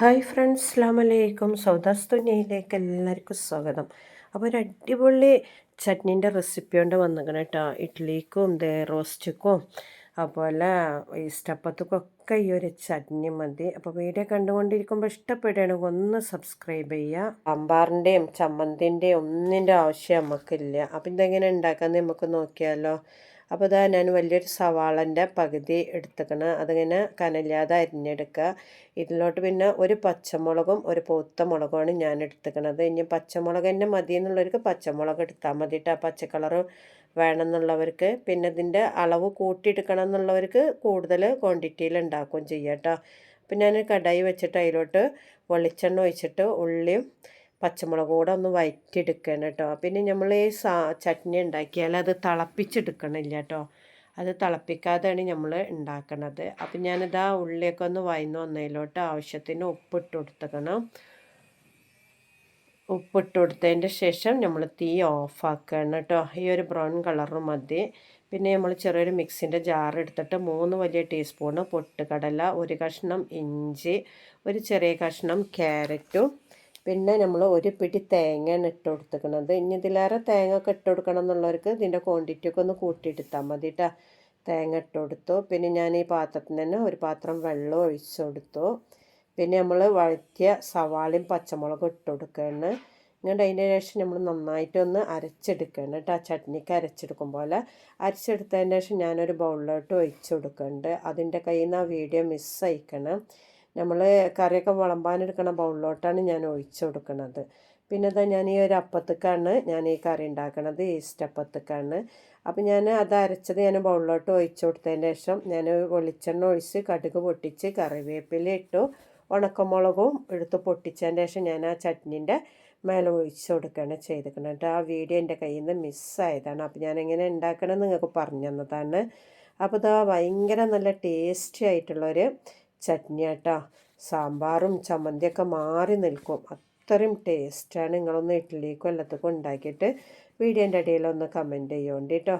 Hi friends അസ്ലാം വലൈക്കും സൗദാസ് തുന്നയിലേക്ക് എല്ലാവർക്കും സ്വാഗതം. അപ്പോൾ ഒരു അടിപൊളി ചട്നീന്റെ റെസിപ്പി കൊണ്ട് വന്നിരിക്കണം കേട്ടോ ദേ റോസ്റ്റിക്കും അതുപോലെ ഈസ്റ്റപ്പത്തുക്കൊക്കെ ഈ ഒരു ചട്നി മതി. അപ്പോൾ വീഡിയോ കണ്ടുകൊണ്ടിരിക്കുമ്പോൾ ഇഷ്ടപ്പെടുകയാണെങ്കിൽ ഒന്ന് സബ്സ്ക്രൈബ് ചെയ്യുക. അമ്പാറിന്റെയും ചമ്മന്തിന്റെയും ഒന്നിന്റെ ആവശ്യം നമുക്കില്ല അപ്പോൾ ഇതെങ്ങനെ ഉണ്ടാക്കാമെന്ന് നമുക്ക് നോക്കിയാലോ. അപ്പോൾ ഇതാ ഞാൻ വലിയൊരു സവാളന്റെ പകുതി എടുത്തേക്കണം. അതിങ്ങനെ കനല്ലാതെ അരിഞ്ഞെടുക്കുക. ഇതിലോട്ട് പിന്നെ ഒരു പച്ചമുളകും ഒരു പൊത്ത മുളകുമാണ് ഞാൻ എടുത്തേക്കണത്. ഇനി പച്ചമുളക് തന്നെ മതി എന്നുള്ളവർക്ക് പച്ചമുളക് എടുത്താൽ മതിയിട്ട് ആ പച്ചക്കളർ വേണമെന്നുള്ളവർക്ക് പിന്നെ ഇതിന്റെ അളവ് കൂട്ടിയെടുക്കണം എന്നുള്ളവർക്ക് കൂടുതൽ ക്വാണ്ടിറ്റിയിൽ ഉണ്ടാക്കുകയും ചെയ്യാം കേട്ടോ അപ്പം ഞാൻ കടായി വെച്ചിട്ട് അതിലോട്ട് വെളിച്ചെണ്ണ ഒഴിച്ചിട്ട് ഉള്ളിയും പച്ചമുളക് കൂടെ ഒന്ന് വയറ്റിയെടുക്കണം കേട്ടോ. പിന്നെ നമ്മൾ ഈ സാ ചട്നി ഉണ്ടാക്കിയാൽ അത് തിളപ്പിച്ചെടുക്കണില്ല കേട്ടോ അത് തിളപ്പിക്കാതെയാണ് നമ്മൾ ഉണ്ടാക്കണത്. അപ്പം ഞാനിതാ ഉള്ളിയൊക്കെ ഒന്ന് വയന്ന് വന്നതിലോട്ട് ആവശ്യത്തിന് ഉപ്പിട്ട് കൊടുത്തേക്കണം ഉപ്പിട്ട് കൊടുത്തതിന്റെ ശേഷം നമ്മൾ തീ ഓഫാക്കണം കേട്ടോ. ഈ ഒരു ബ്രൗൺ കളറ് മതി. പിന്നെ നമ്മൾ ചെറിയൊരു മിക്സിന്റെ ജാർ എടുത്തിട്ട് മൂന്ന് വലിയ ടീസ്പൂണ് പൊട്ടുകടല ഒരു കഷ്ണം ഇഞ്ചി ഒരു ചെറിയ കഷ്ണം ക്യാരറ്റും പിന്നെ നമ്മൾ ഒരു പിടി തേങ്ങയാണ് ഇട്ട് കൊടുത്തുക്കണത്. ഇനി ഇതിലേറെ തേങ്ങ ഒക്കെ ഇട്ട് കൊടുക്കണം എന്നുള്ളവർക്ക് ഇതിന്റെ ക്വാണ്ടിറ്റി ഒക്കെ ഒന്ന് കൂട്ടിയെടുത്താൽ മതി കേട്ടോ തേങ്ങ ഇട്ട് കൊടുത്തു. പിന്നെ ഞാൻ ഈ പാത്രത്തിന് തന്നെ ഒരു പാത്രം വെള്ളം ഒഴിച്ചു കൊടുത്തു. പിന്നെ നമ്മൾ വഴറ്റിയ സവാളയും പച്ചമുളകും ഇട്ട് കൊടുക്കുകയാണ് എന്നിട്ട് അതിന്റെ ശേഷം നമ്മൾ നന്നായിട്ടൊന്ന് അരച്ചെടുക്കണം കേട്ടോ ചട്നിക്ക് അരച്ചെടുക്കും പോലെ. അരച്ചെടുത്തതിന് ശേഷം ഞാനൊരു ബൗളിലോട്ട് ഒഴിച്ചു കൊടുക്കുന്നുണ്ട് അതിന്റെ കയ്യിൽ നിന്ന് ആ വീഡിയോ മിസ് അയക്കണം നമ്മൾ കറിയൊക്കെ വിളമ്പാനെടുക്കണ ബൗളിലോട്ടാണ് ഞാൻ ഒഴിച്ചു കൊടുക്കുന്നത് പിന്നെ ഇതാ ഞാൻ ഈ ഒരു അപ്പത്തേക്കാണ് ഞാൻ ഈ കറി ഉണ്ടാക്കണത് ഈസ്റ്റ് അപ്പത്തേക്കാണ്. അപ്പം ഞാൻ അത് അരച്ചത് ഞാൻ ബൗളിലോട്ട് ഒഴിച്ചു കൊടുത്തതിന് ശേഷം ഞാൻ വെളിച്ചെണ്ണ ഒഴിച്ച് കടുക് പൊട്ടിച്ച് കറിവേപ്പില ഇട്ടു ഉണക്കമുളകും എടുത്ത് പൊട്ടിച്ചതിന് ശേഷം ഞാൻ ആ ചട്നീന്റെ മേലെ ഒഴിച്ച് കൊടുക്കുകയാണ് ചെയ്തിരിക്കുന്നത്. ആ വീഡിയോ എന്റെ കയ്യിൽ നിന്ന് മിസ്സായതാണ്. അപ്പോൾ ഞാൻ എങ്ങനെ നിങ്ങൾക്ക് പറഞ്ഞു തന്നതാണ്. അപ്പോൾ ഇതാ ഭയങ്കര നല്ല ടേസ്റ്റി ആയിട്ടുള്ളൊരു ചട്നി സാമ്പാറും ചമ്മന്തിയൊക്കെ മാറി നിൽക്കും. അത്രയും ടേസ്റ്റാണ് നിങ്ങളൊന്ന് ഇഡ്ഡലിക്കും എല്ലാത്തക്കും ഉണ്ടാക്കിയിട്ട് വീഡിയോന്റെ ഇടയിലൊന്ന് കമന്റ് ചെയ്യുന്നുണ്ട് കേട്ടോ